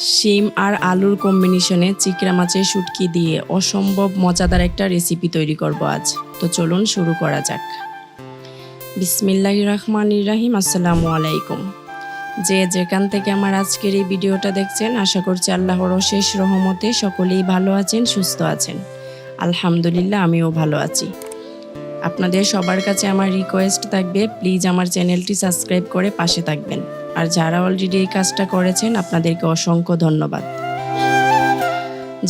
শিম আর আলুর কম্বিনেশনে চিকরা মাছের শুটকি দিয়ে অসম্ভব মজাদার একটা রেসিপি তৈরি করব আজ। তো চলুন শুরু করা যাক। বিসমিল্লাহ রহমান রাহিম, আসসালামু আলাইকুম। যে যেখান থেকে আমার আজকের এই ভিডিওটা দেখছেন, আশা করছি আল্লাহর অশেষ রহমতে সকলেই ভালো আছেন, সুস্থ আছেন। আলহামদুলিল্লাহ, আমিও ভালো আছি। আপনাদের সবার কাছে আমার রিকোয়েস্ট থাকবে প্লিজ আমার চ্যানেলটি সাবস্ক্রাইব করে পাশে থাকবেন। আর যারা অলরেডি এই কাজটা করেছেন, আপনাদেরকে অসংখ্য ধন্যবাদ।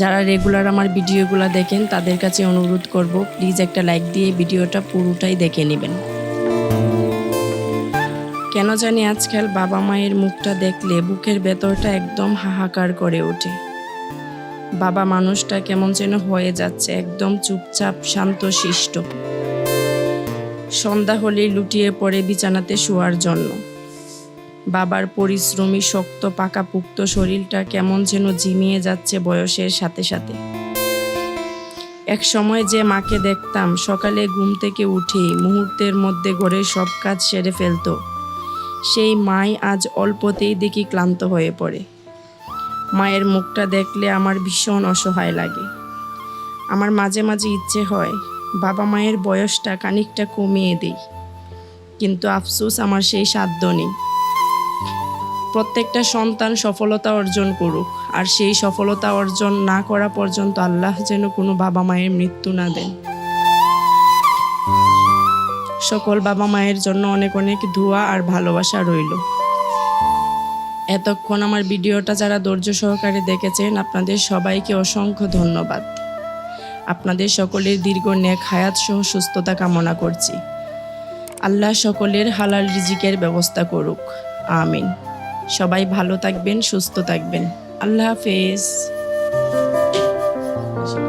যারা রেগুলার আমার ভিডিওগুলো দেখেন, তাদের কাছে অনুরোধ করব প্লিজ একটা লাইক দিয়ে ভিডিওটা পুরোটাই দেখে নেবেন। কেন জানি আজকাল বাবা মায়ের মুখটা দেখলে বুকের ভেতরটা একদম হাহাকার করে ওঠে। বাবা মানুষটা কেমন যেন হয়ে যাচ্ছে, একদম চুপচাপ শান্ত শিষ্ট সন্ধ্যা হলেই লুটিয়ে পড়ে বিছানাতে শোয়ার জন্য। বাবার পরিশ্রমী, শক্ত, পাকাপুক্ত শরীরটা কেমন যেন ঝিমিয়ে যাচ্ছে বয়সের সাথে সাথে। এক সময় যে মাকে দেখতাম, সকালে ঘুম থেকে উঠে মুহূর্তের মধ্যে ঘরের সব কাজ সেরে ফেলতো। সেই মাই আজ অল্পতেই দেখি ক্লান্ত হয়ে পড়ে। মায়ের মুখটা দেখলে আমার ভীষণ অসহায় লাগে। আমার মাঝে মাঝে ইচ্ছে হয় বাবা মায়ের বয়সটা খানিকটা কমিয়ে দিই। কিন্তু আফসোস আমার সেই সাধ্য নেই। প্রত্যেকটা সন্তান সফলতা অর্জন করুক, আর সেই সফলতা অর্জন না করা পর্যন্ত আল্লাহ যেন কোনো বাবা মায়ের মৃত্যু না দেন। সকল বাবা মায়ের জন্য অনেক অনেক ধোয়া আর ভালোবাসা রইল। এতক্ষণ আমার ভিডিওটা যারা ধৈর্য সহকারে দেখেছেন, আপনাদের সবাইকে অসংখ্য ধন্যবাদ। আপনাদের সকলের দীর্ঘ নেক হায়াত সহ সুস্থতা কামনা করছি। আল্লাহ সকলের হালাল রিজিকের ব্যবস্থা করুক। আমিন। সবাই ভালো থাকবেন, সুস্থ থাকবেন। আল্লাহ হাফেজ।